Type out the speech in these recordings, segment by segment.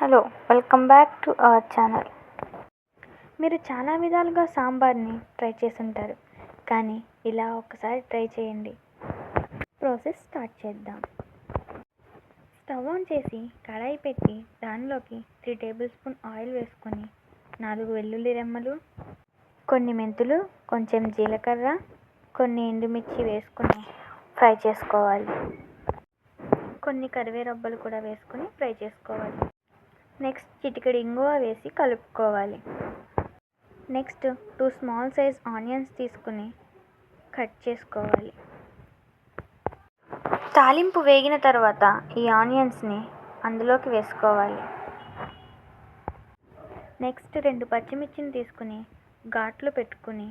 Hello welcome back to our channel. మీరు చాలా విధాలుగా సాంబార్ని ట్రై చేసుంటారు కానీ ఇలా ఒకసారి ట్రై చేయండి. ప్రాసెస్ స్టార్ట్ చేద్దాం. స్టవ్ ఆన్ చేసి కడాయి పెట్టి దానిలోకి త్రీ టేబుల్ స్పూన్ ఆయిల్ వేసుకొని నాలుగు వెల్లుల్లి రెమ్మలు కొన్ని మెంతులు కొంచెం జీలకర్ర కొన్ని ఎండుమిర్చి వేసుకొని ఫ్రై చేసుకోవాలి. కొన్ని కరివేరబ్బలు కూడా వేసుకొని ఫ్రై చేసుకోవాలి. నెక్స్ట్ చిటికెడు ఇంగువ వేసి కలుపుకోవాలి. Next two small size onions తీసుకుని కట్ చేసుకోవాలి. తాలింపు వేగిన తర్వాత ఈ ఆనియన్స్ని అందులోకి వేసుకోవాలి. నెక్స్ట్ రెండు పచ్చిమిర్చిని తీసుకుని ఘాట్లు పెట్టుకుని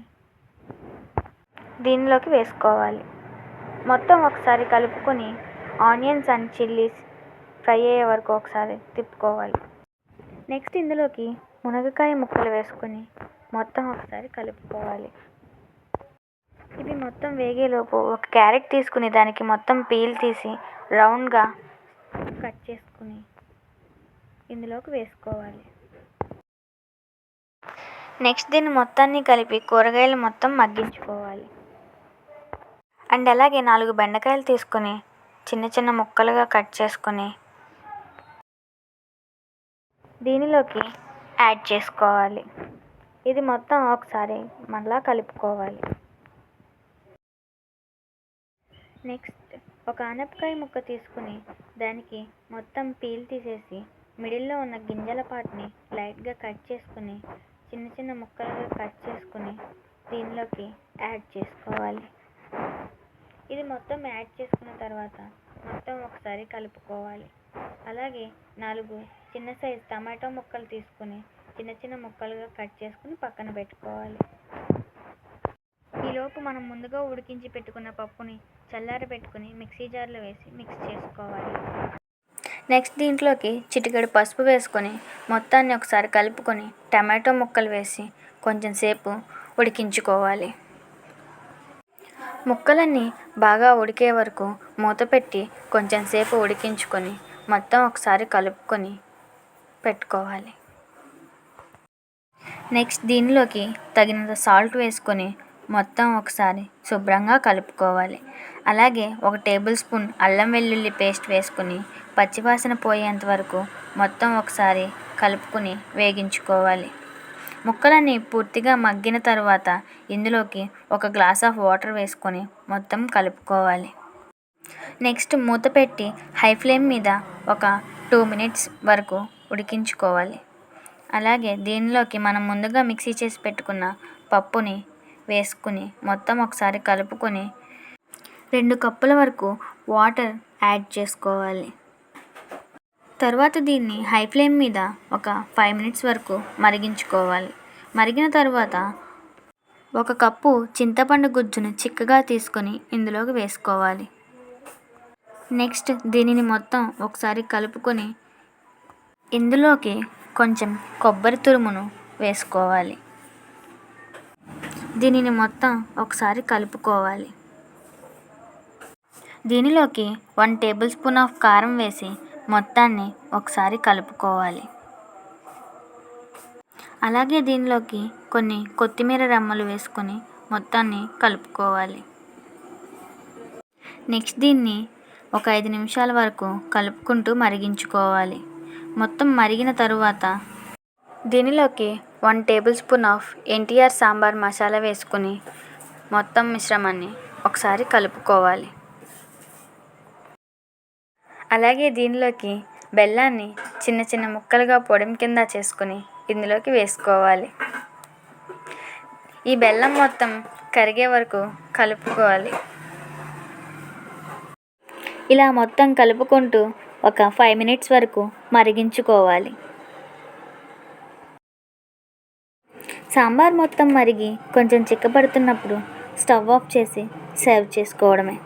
దీనిలోకి వేసుకోవాలి. మొత్తం ఒకసారి కలుపుకొని ఆనియన్స్ అండ్ చిల్లీస్ ఫ్రై అయ్యే వరకు ఒకసారి తిప్పుకోవాలి. నెక్స్ట్ ఇందులోకి మునగకాయ ముక్కలు వేసుకొని మొత్తం ఒకసారి కలుపుకోవాలి. ఇవి మొత్తం వేగేలోపు ఒక క్యారెట్ తీసుకుని దానికి మొత్తం పీల్ తీసి రౌండ్గా కట్ చేసుకుని ఇందులోకి వేసుకోవాలి. నెక్స్ట్ దీన్ని మొత్తాన్ని కలిపి కూరగాయలు మొత్తం మగ్గించుకోవాలి. అండ్ అలాగే నాలుగు బెండకాయలు తీసుకొని చిన్న చిన్న ముక్కలుగా కట్ చేసుకొని దీనిలోకి యాడ్ చేసుకోవాలి. ఇది మొత్తం ఒకసారి మళ్ళా కలుపుకోవాలి. నెక్స్ట్ ఒక ఆనపకాయ ముక్క తీసుకుని దానికి మొత్తం పీల్ తీసేసి మిడిల్లో ఉన్న గింజల పాటిని లైట్గా కట్ చేసుకుని చిన్న చిన్న ముక్కలుగా కట్ చేసుకుని దీనిలోకి యాడ్ చేసుకోవాలి. ఇది మొత్తం యాడ్ చేసుకున్న తర్వాత మొత్తం ఒకసారి కలుపుకోవాలి. అలాగే నాలుగు చిన్న సైజు టమాటో ముక్కలు తీసుకుని చిన్న చిన్న ముక్కలుగా కట్ చేసుకుని పక్కన పెట్టుకోవాలి. ఈలోపు మనం ముందుగా ఉడికించి పెట్టుకున్న పప్పుని చల్లారబెట్టుకుని మిక్సీ జార్లో వేసి మిక్స్ చేసుకోవాలి. నెక్స్ట్ దీంట్లోకి చిటికెడు పసుపు వేసుకొని మొత్తాన్ని ఒకసారి కలుపుకొని టమాటో ముక్కలు వేసి కొంచెం సేపు ఉడికించుకోవాలి. ముక్కలన్నీ బాగా ఉడికే వరకు మూత పెట్టి కొంచెం సేపు ఉడికించుకొని మొత్తం ఒకసారి కలుపుకొని పెట్టుకోవాలి. నెక్స్ట్ దీనిలోకి తగినంత సాల్ట్ వేసుకొని మొత్తం ఒకసారి శుభ్రంగా కలుపుకోవాలి. అలాగే ఒక టేబుల్ స్పూన్ అల్లం వెల్లుల్లి పేస్ట్ వేసుకుని పచ్చివాసన పోయేంత వరకు మొత్తం ఒకసారి కలుపుకొని వేగించుకోవాలి. ముక్కలన్నీ పూర్తిగా మగ్గిన తర్వాత ఇందులోకి ఒక గ్లాస్ ఆఫ్ వాటర్ వేసుకొని మొత్తం కలుపుకోవాలి. నెక్స్ట్ మూత పెట్టి హై ఫ్లేమ్ మీద ఒక టూ మినిట్స్ వరకు ఉడికించుకోవాలి. అలాగే దీనిలోకి మనం ముందుగా మిక్సీ చేసి పెట్టుకున్న పప్పుని వేసుకుని మొత్తం ఒకసారి కలుపుకొని రెండు కప్పుల వరకు వాటర్ యాడ్ చేసుకోవాలి. తర్వాత దీన్ని హై ఫ్లేమ్ మీద ఒక ఫైవ్ మినిట్స్ వరకు మరిగించుకోవాలి. మరిగిన తర్వాత ఒక కప్పు చింతపండు గుజ్జును చిక్కగా తీసుకొని ఇందులోకి వేసుకోవాలి. నెక్స్ట్ దీనిని మొత్తం ఒకసారి కలుపుకొని ఇందులోకి కొంచెం కొబ్బరి తురుమును వేసుకోవాలి. దీనిని మొత్తం ఒకసారి కలుపుకోవాలి. దీనిలోకి వన్ టేబుల్ స్పూన్ ఆఫ్ కారం వేసి మొత్తాన్ని ఒకసారి కలుపుకోవాలి. అలాగే దీనిలోకి కొన్ని కొత్తిమీర రెమ్మలు వేసుకొని మొత్తాన్ని కలుపుకోవాలి. నెక్స్ట్ దీన్ని ఒక ఐదు నిమిషాల వరకు కలుపుకుంటూ మరిగించుకోవాలి. మొత్తం మరిగిన తరువాత దీనిలోకి one tablespoon of NTR sambar masala వేసుకుని మొత్తం మిశ్రమాన్ని ఒకసారి కలుపుకోవాలి. అలాగే దీనిలోకి బెల్లాన్ని చిన్న చిన్న ముక్కలుగా పొడిం కింద చేసుకుని ఇందులోకి వేసుకోవాలి. ఈ బెల్లం మొత్తం కరిగే వరకు కలుపుకోవాలి. ఇలా మొత్తం కలుపుకుంటూ ఒక ఫైవ్ మినిట్స్ వరకు మరిగించుకోవాలి. సాంబార్ మొత్తం మరిగి కొంచెం చిక్కబడుతున్నప్పుడు స్టవ్ ఆఫ్ చేసి సర్వ్ చేసుకోవడమే.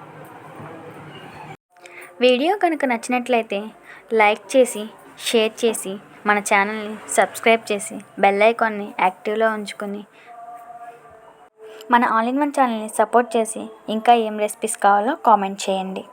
వీడియో కనుక నచ్చినట్లయితే లైక్ చేసి షేర్ చేసి మన ఛానల్ని సబ్స్క్రైబ్ చేసి బెల్ ఐకాన్ని యాక్టివ్లో ఉంచుకొని మన ఆల్ ఇన్ వన్ ఛానల్ని సపోర్ట్ చేసి ఇంకా ఏం రెసిపీస్ కావాలో కామెంట్ చేయండి.